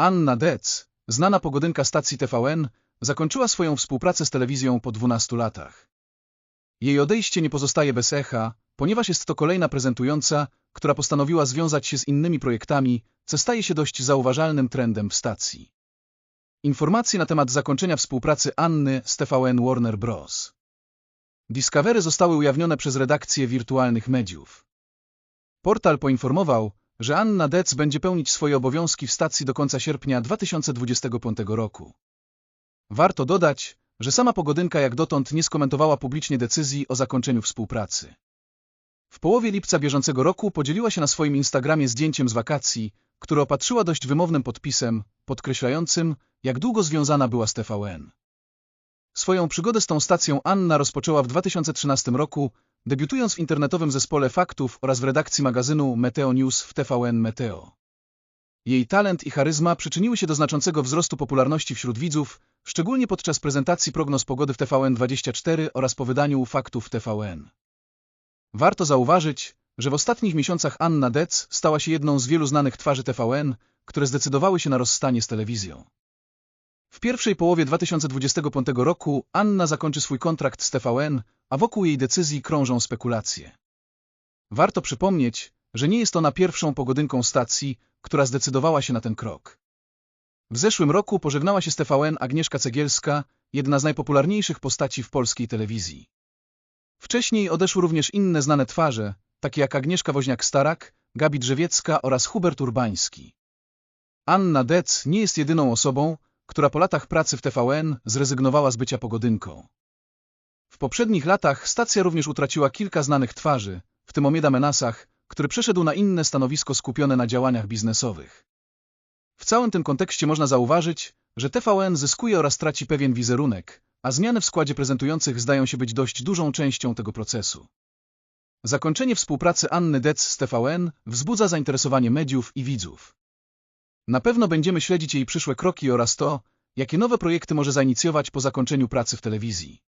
Anna Dec, znana pogodynka stacji TVN, zakończyła swoją współpracę z telewizją po 12 latach. Jej odejście nie pozostaje bez echa, ponieważ jest to kolejna prezentująca, która postanowiła związać się z innymi projektami, co staje się dość zauważalnym trendem w stacji. Informacje na temat zakończenia współpracy Anny z TVN Warner Bros. Discovery zostały ujawnione przez redakcję wirtualnych mediów. Portal poinformował, że Anna Dec będzie pełnić swoje obowiązki w stacji do końca sierpnia 2025 roku. Warto dodać, że sama pogodynka jak dotąd nie skomentowała publicznie decyzji o zakończeniu współpracy. W połowie lipca bieżącego roku podzieliła się na swoim Instagramie zdjęciem z wakacji, które opatrzyła dość wymownym podpisem, podkreślającym, jak długo związana była z TVN. Swoją przygodę z tą stacją Anna rozpoczęła w 2013 roku, debiutując w internetowym zespole faktów oraz w redakcji magazynu Meteo News w TVN Meteo. Jej talent i charyzma przyczyniły się do znaczącego wzrostu popularności wśród widzów, szczególnie podczas prezentacji prognoz pogody w TVN24 oraz po wydaniu faktów TVN. Warto zauważyć, że w ostatnich miesiącach Anna Dec stała się jedną z wielu znanych twarzy TVN, które zdecydowały się na rozstanie z telewizją. W pierwszej połowie 2025 roku Anna zakończy swój kontrakt z TVN, a wokół jej decyzji krążą spekulacje. Warto przypomnieć, że nie jest ona pierwszą pogodynką stacji, która zdecydowała się na ten krok. W zeszłym roku pożegnała się z TVN Agnieszka Cegielska, jedna z najpopularniejszych postaci w polskiej telewizji. Wcześniej odeszły również inne znane twarze, takie jak Agnieszka Woźniak-Starak, Gabi Drzewiecka oraz Hubert Urbański. Anna Dec nie jest jedyną osobą, która po latach pracy w TVN zrezygnowała z bycia pogodynką. W poprzednich latach stacja również utraciła kilka znanych twarzy, w tym Omieda Menasach, który przeszedł na inne stanowisko skupione na działaniach biznesowych. W całym tym kontekście można zauważyć, że TVN zyskuje oraz traci pewien wizerunek, a zmiany w składzie prezentujących zdają się być dość dużą częścią tego procesu. Zakończenie współpracy Anny Dec z TVN wzbudza zainteresowanie mediów i widzów. Na pewno będziemy śledzić jej przyszłe kroki oraz to, jakie nowe projekty może zainicjować po zakończeniu pracy w telewizji.